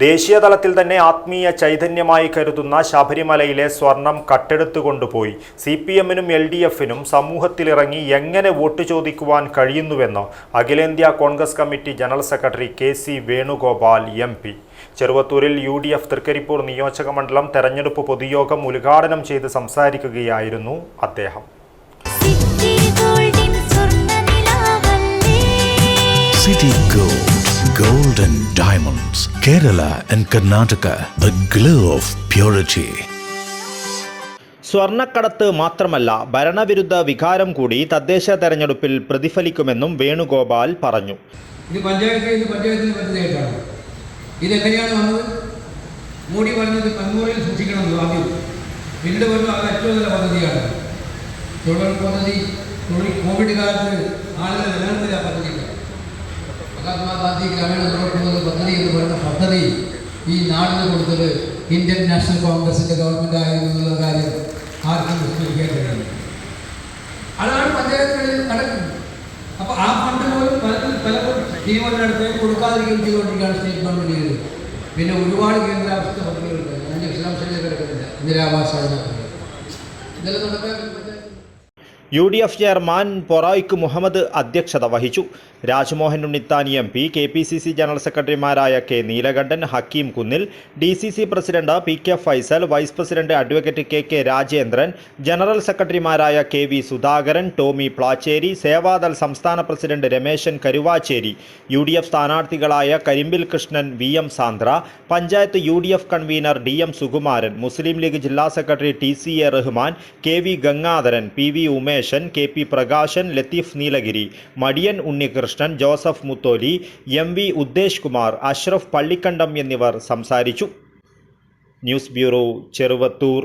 ദേശീയ തലത്തിൽ തന്നെ ആത്മീയ ചൈതന്യമായി കരുതുന്ന ശബരിമലയിലെ സ്വർണം കട്ടെടുത്തുകൊണ്ടുപോയി. സി പി എമ്മിനും എൽ ഡി എഫിനും സമൂഹത്തിലിറങ്ങി എങ്ങനെ വോട്ട് ചോദിക്കുവാൻ കഴിയുന്നുവെന്ന് അഖിലേന്ത്യാ Congress committee general secretary K C Venugopal M P. ചെറുവത്തൂരിൽ U D F Thrikaripur നിയോജക മണ്ഡലം തെരഞ്ഞെടുപ്പ് പൊതുയോഗം ഉദ്ഘാടനം ചെയ്ത് സംസാരിക്കുകയായിരുന്നു അദ്ദേഹം. City Gold, Gold and Diamonds, Kerala and Karnataka, the glow of purity. സ്വർണക്കടത്ത് മാത്രമല്ല ഭരണവിരുദ്ധ വികാരം കൂടി തദ്ദേശ തെരഞ്ഞെടുപ്പിൽ പ്രതിഫലിക്കുമെന്നും വേണുഗോപാൽ പറഞ്ഞു. ഇത് പഞ്ചായത്ത് ഇത് പഞ്ചായത്തിന് പദ്ധതിയായിട്ടാണ് ഇതെങ്ങനെയാണ് വന്നത്? മോഡി പറഞ്ഞത് കണ്ണൂരിൽ സൂക്ഷിക്കണം ആദ്യം. പിന്നീട് പറഞ്ഞു അത് ഏറ്റവും നല്ല പദ്ധതിയാണ് തൊഴിൽ പദ്ധതി കോവിഡ് കാലത്ത് പദ്ധതി ഈ നാടിന് കൊടുത്തത് ഇന്ത്യൻ നാഷണൽ കോൺഗ്രസിന്റെ ഗവൺമെന്റ് ആയിരുന്നുള്ള കാര്യം ആർക്കും വിസ്മരിക്കാൻ കഴിയില്ല അതാണ് പഞ്ചായത്തുകളിൽ നടക്കുന്നത്. അപ്പോൾ ആ ഫണ്ട് പോലും പലരും പലരും തീരുമാനമെടുത്ത് കൊടുക്കാതിരിക്കുകയും ചെയ്തുകൊണ്ടിരിക്കുകയാണ് സ്റ്റേറ്റ് ഗവൺമെന്റ് ചെയ്തത്. പിന്നെ ഒരുപാട് കേന്ദ്രാവസ്ഥ പദ്ധതികളുണ്ട്. ഞാൻ വിശദാംശങ്ങളിൽ കിടക്കുന്നില്ല. ഇന്ദിരാവാസ് ഇതെല്ലാം panchayat U D F chairman പൊറായിക്ക് Muhammad അധ്യക്ഷത വഹിച്ചു. Rajmohan ഉണ്ണിത്താനി M P K P C C general സെക്രട്ടറിമാരായ K Neelakandan Hakeem Kunnil D C C president P K Faisal vice president advocate K K Rajendran general സെക്രട്ടറിമാരായ കെ വി സുധാകരൻ ടോമി പ്ലാച്ചേരി സേവാദൾ സംസ്ഥാന president Rameshan Karuvacheri U D F സ്ഥാനാർത്ഥികളായ Karimbil Krishnan V M Sandra panchayat U D F convener D M Sukumaran Muslim league ജില്ലാ secretary T C A Rahman K V Gangadharan P V Umeshan K P Prakashan Latheef Nilgiri Madiyan Unnikrishnan Joseph Mutholi M V Uddesh Kumar Ashraf Pallikkandam എന്നിവർ സംസാരിച്ചു. News bureau Cheruvathur.